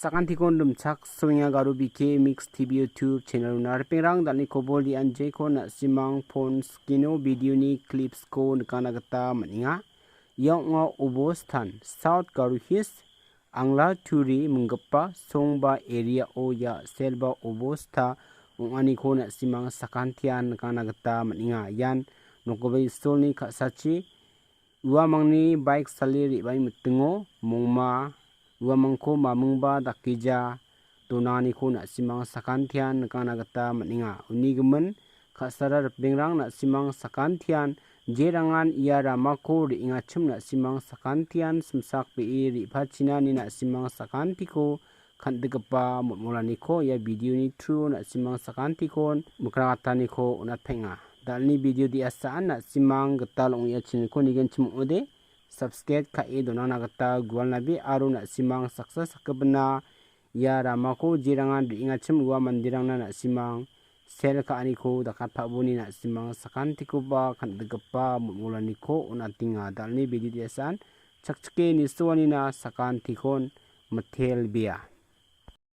sakantikon dumchak soenga garu bike mix tv youtube channel narpengrang dalnikobo lianjeko na·simang pon skino video-ni clips-ko nikatna gita man·enga ia ong·a obostan saut garu his anglaturi minggipa song ba area-o ia selba obosta ong·aniko na·simang sakantian nikatna gita man·enga ian nokgipa isolni ka·sachi uamangni baik sale re·bae mitingo mongma uamangko mamingba dakgija donanganiko na·simang sakantian nikatna gita man·enga uni gimin ka·sara ripengrang na·simang sakantian jerangan ia ramako re·engachim na·simang sakantian simsakbee re·bachinani na·simang sakantiko kan·diggipa motmolaniko ia video-ni thru na·simang sakantikon mikragataniko on·atpaenga dal·ni video de·asaan na·simang gital ong·ia channel-ko nigenchim ong·ode sabscribe ka·e donangna gita gualnabe aro na·simang saksa sakgipina ia ramako jerangan re·engachim ua manderangna na·simang sel ka·aniko dakatpaboni na·simang sakantikoba kan·diggipa motmolaniko on·atenga dal·ni video de·asaan chakchike nisoanina sakantikon mitelbea.